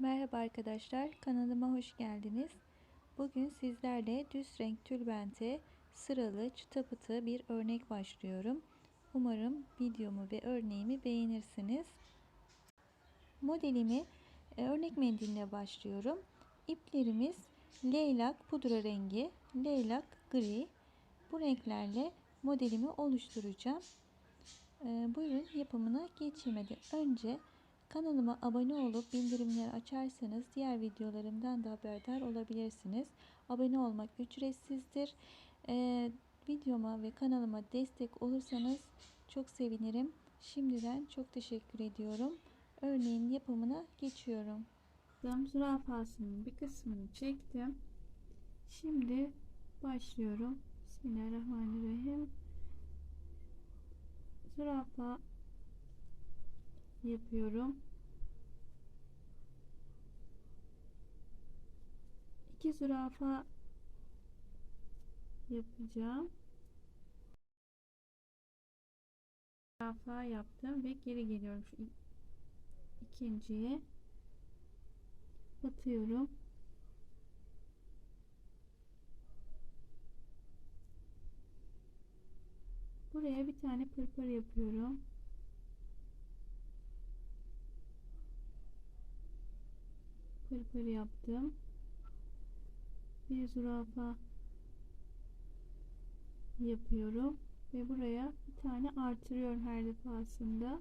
Merhaba arkadaşlar, kanalıma hoş geldiniz. Bugün sizlerle düz renk tülbente sıralı çıta pıtı bir örnek başlıyorum. Umarım videomu ve örneğimi beğenirsiniz. Modelimi e, örnek mendiline başlıyorum. İplerimiz leylak pudra rengi, leylak gri. Bu renklerle modelimi oluşturacağım. E, buyurun yapımına geçmeden önce Kanalıma abone olup bildirimleri açarsanız diğer videolarımdan da haberdar olabilirsiniz. Abone olmak ücretsizdir. Ee, videoma ve kanalıma destek olursanız çok sevinirim. Şimdiden çok teşekkür ediyorum. Örneğin yapımına geçiyorum. Zürafasının bir kısmını çektim. Şimdi başlıyorum. Bismillahirrahmanirrahim. Zürafa yapıyorum. İki zürafa yapacağım. Zürafa yaptım ve geri geliyorum. Şu ikinciye batıyorum. Buraya bir tane pırpır yapıyorum. Pırpır yaptım. Bir zürafa yapıyorum ve buraya bir tane artırıyorum her defasında.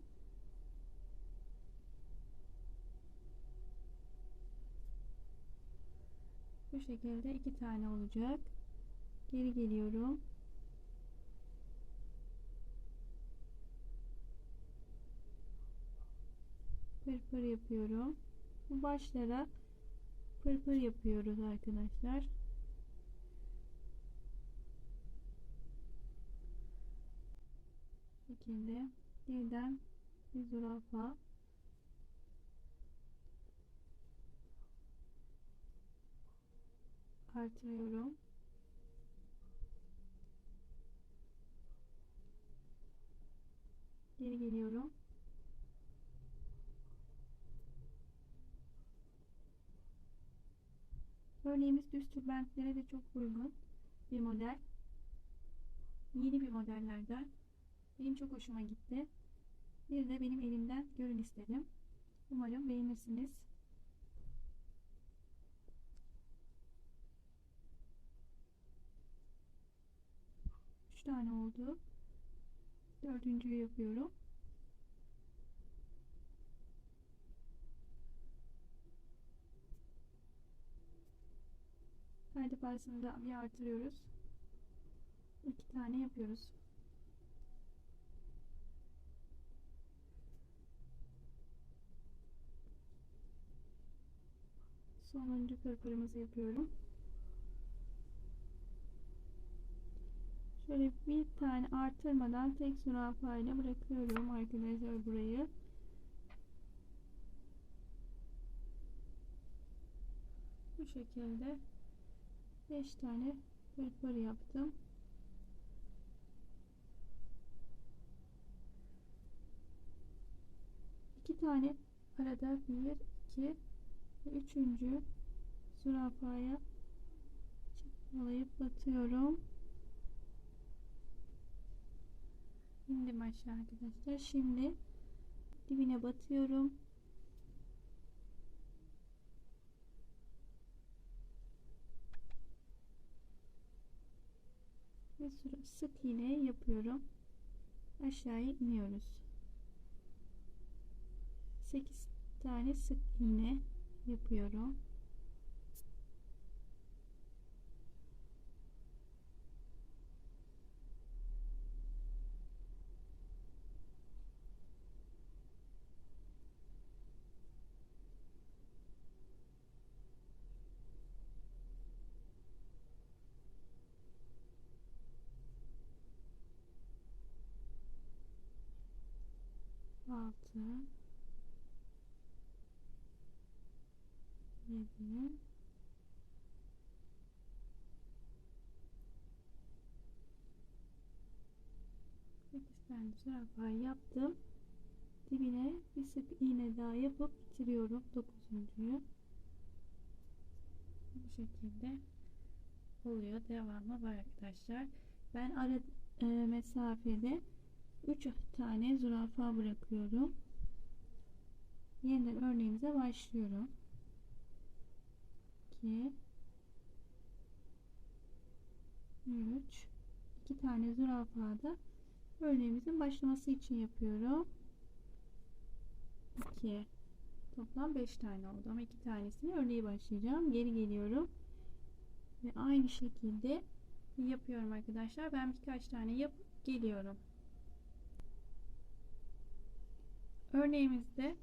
Bu şekilde iki tane olacak. Geri geliyorum. Pırpır yapıyorum. Bu başlara pırpır yapıyoruz arkadaşlar. şekilde birden bir zürafa artırıyorum. Geri geliyorum. Örneğimiz düz tülbentlere de çok uygun bir model. Yeni bir modellerden. Benim çok hoşuma gitti. Bir de benim elimden görün istedim. Umarım beğenirsiniz. Üç tane oldu. Dördüncüyü yapıyorum. Defasında bir artırıyoruz. İki tane yapıyoruz. Sonuncu pırpırımızı yapıyorum. Şöyle bir tane artırmadan tek zürafa ile bırakıyorum arkadaşlar burayı. Bu şekilde 5 tane pırpır yaptım. İki tane arada bir, iki ve üçüncü zürafaya çıkmalayıp batıyorum. İndim aşağı arkadaşlar. Şimdi dibine batıyorum. Ve sık iğne yapıyorum. Aşağıya iniyoruz. 8 tane sık iğne yapıyorum. Altı yedi sekiz tane zürafa yaptım dibine bir sık iğne daha yapıp bitiriyorum dokuzuncuyu. Bu şekilde oluyor. Devamı var arkadaşlar. Ben ara e, mesafede 3 tane zürafa bırakıyorum. Yeniden örneğimize başlıyorum. 2 3 2 tane zürafa da örneğimizin başlaması için yapıyorum. 2 toplam 5 tane oldu ama 2 tanesini örneği başlayacağım. Geri geliyorum. Ve aynı şekilde yapıyorum arkadaşlar. Ben birkaç tane yapıp geliyorum. Örneğimizde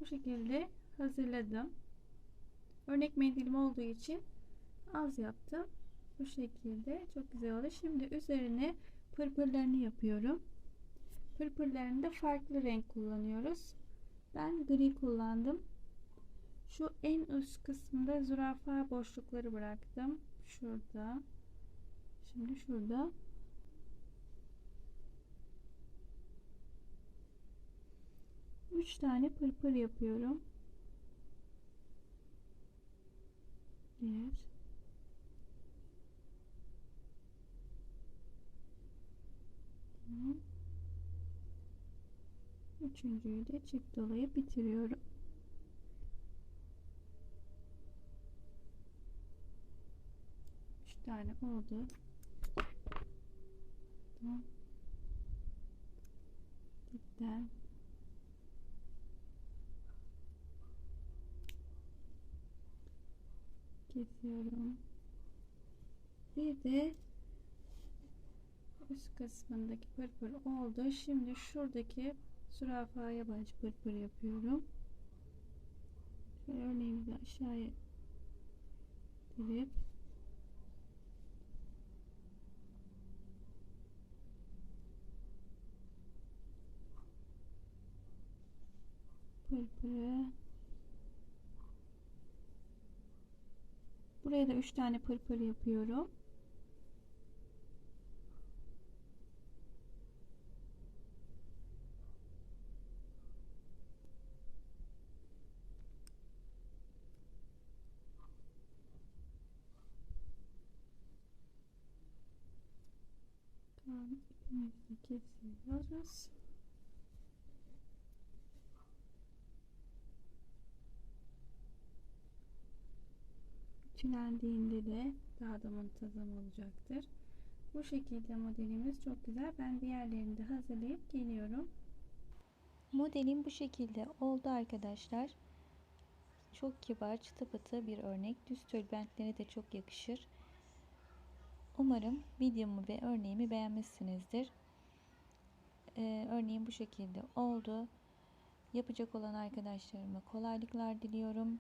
bu şekilde hazırladım. Örnek mendilim olduğu için az yaptım. Bu şekilde çok güzel oldu. Şimdi üzerine pırpırlarını yapıyorum. Pırpırlarında farklı renk kullanıyoruz. Ben gri kullandım. Şu en üst kısmında zürafa boşlukları bıraktım. Şurada. Şimdi şurada. Üç tane pırpır yapıyorum. Bir. Tamam. Üçüncüyü de çift dolayıp bitiriyorum. Üç tane oldu. Tamam. Kesiyorum. Bir de üst kısmındaki pırpır oldu. Şimdi şuradaki zürafaya baş pırpır yapıyorum. Şöyle örneğimizi aşağıya dirip pırpırı buraya da 3 tane pırpır yapıyorum. Tamam, ipimizi kesiyoruz. Tülendiğinde de daha da muntazam olacaktır. Bu şekilde modelimiz çok güzel. Ben diğerlerini de hazırlayıp geliyorum. Modelim bu şekilde oldu arkadaşlar. Çok kibar çıtı pıtı bir örnek. Düz tülbentlere de çok yakışır. Umarım videomu ve örneğimi beğenmişsinizdir. Ee, örneğim bu şekilde oldu. Yapacak olan arkadaşlarıma kolaylıklar diliyorum.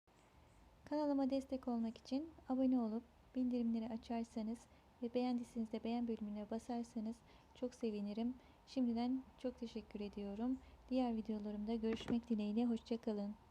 Kanalıma destek olmak için abone olup bildirimleri açarsanız ve beğendiyseniz de beğen bölümüne basarsanız çok sevinirim. Şimdiden çok teşekkür ediyorum. Diğer videolarımda görüşmek dileğiyle. Hoşçakalın.